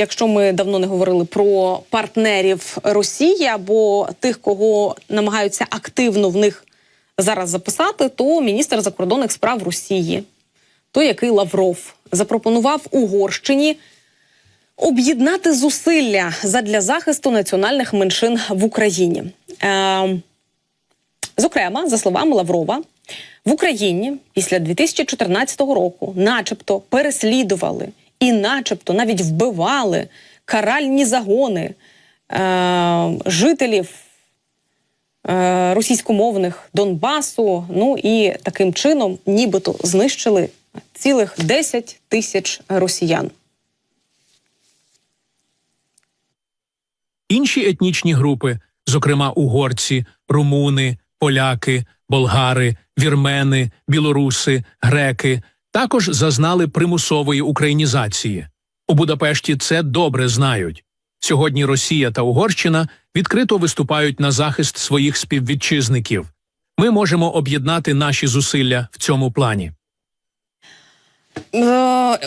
якщо ми давно не говорили про партнерів Росії або тих, кого намагаються активно в них зараз записати, то міністр закордонних справ Росії, той, який Лавров, запропонував Угорщині об'єднати зусилля задля захисту національних меншин в Україні. Е, зокрема, за словами Лаврова, в Україні після 2014 року, начебто, переслідували і, начебто, навіть вбивали каральні загони е, жителів е, російськомовних Донбасу. Ну і таким чином, нібито, знищили цілих 10 тисяч росіян. Інші етнічні групи, зокрема угорці, румуни, поляки, болгари, вірмени, білоруси, греки, також зазнали примусової українізації. У Будапешті це добре знають. Сьогодні Росія та Угорщина відкрито виступають на захист своїх співвітчизників. Ми можемо об'єднати наші зусилля в цьому плані. Е,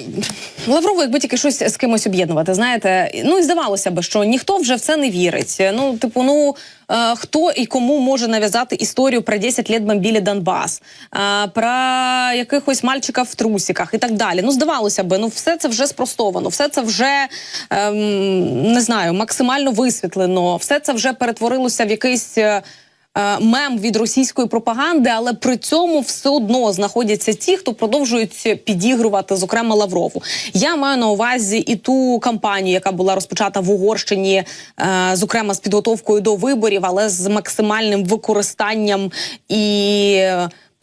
Лаврову, якби тільки щось з кимось об'єднувати, знаєте, ну і здавалося би, що ніхто вже в це не вірить. Ну, типу, ну е, хто і кому може нав'язати історію про 10 літ бомбілі Донбас, е, про якихось мальчиків в трусиках і так далі. Ну, здавалося би, ну все це вже спростовано, все це вже ем, не знаю, максимально висвітлено, все це вже перетворилося в якийсь. Е, мем від російської пропаганди, але при цьому все одно знаходяться ті, хто продовжують підігрувати, зокрема Лаврову. Я маю на увазі і ту кампанію, яка була розпочата в Угорщині, е, зокрема з підготовкою до виборів, але з максимальним використанням і.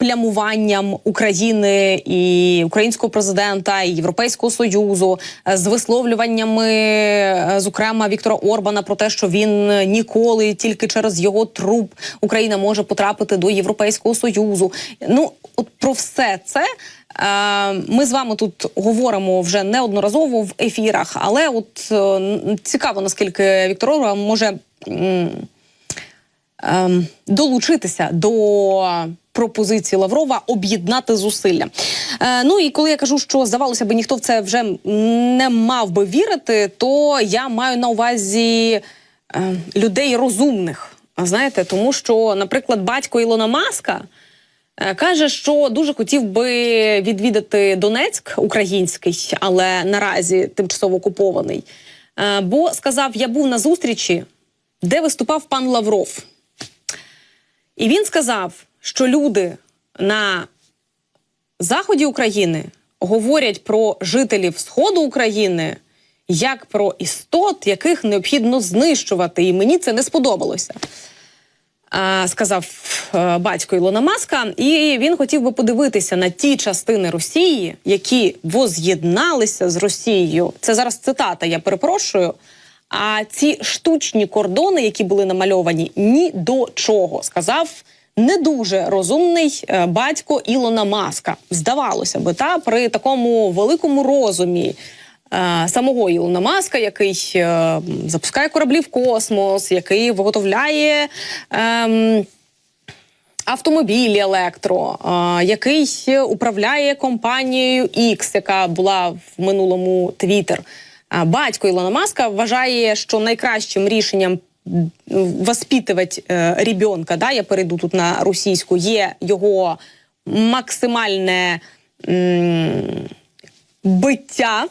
Плямуванням України і українського президента і Європейського союзу е, з висловлюваннями, е, зокрема Віктора Орбана, про те, що він ніколи тільки через його труп Україна може потрапити до Європейського союзу. Ну от про все це. е, Ми з вами тут говоримо вже неодноразово в ефірах, але от е, цікаво, наскільки Віктор Орбан може ем, долучитися до пропозиції Лаврова об'єднати зусилля. Е, ну і коли я кажу, що здавалося би, ніхто в це вже не мав би вірити, то я маю на увазі е, людей розумних. Знаєте, тому що, наприклад, батько Ілона Маска. е, Каже, що дуже хотів би відвідати Донецьк український, але наразі тимчасово окупований. Е, Бо сказав: я був на зустрічі, де виступав пан Лавров. І він сказав, що люди на заході України говорять про жителів Сходу України як про істот, яких необхідно знищувати. І мені це не сподобалося. Сказав е, батько Ілона Маска, і він хотів би подивитися на ті частини Росії, які воз'єдналися з Росією. Це зараз цитата, я перепрошую. А ці штучні кордони, які були намальовані, ні до чого сказав не дуже розумний е, батько Ілона Маска. Здавалося би, та при такому великому розумі е, самого Ілона Маска, який е, запускає кораблі в космос, який виготовляє. ем, Автомобілі електро, е, який управляє компанією X, яка була в минулому Twitter. Батько Ілона Маска вважає, що найкращим рішенням м, воспитувати е, ребенка, да, я перейду тут на російську, є його максимальне биття.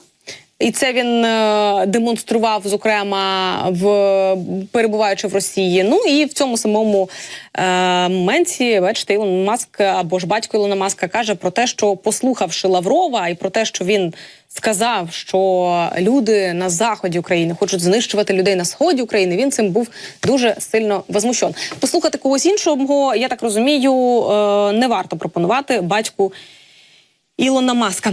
І це він е, демонстрував, зокрема, в перебуваючи в Росії. Ну і в цьому самому е, моменті, бачите, Ілон Маск або ж батько Ілона Маска каже про те, що послухавши Лаврова, і про те, що він сказав, що люди на заході України хочуть знищувати людей на сході України. Він цим був дуже сильно возмущен. Послухати когось іншого, я так розумію, е, не варто пропонувати батьку Ілона Маска.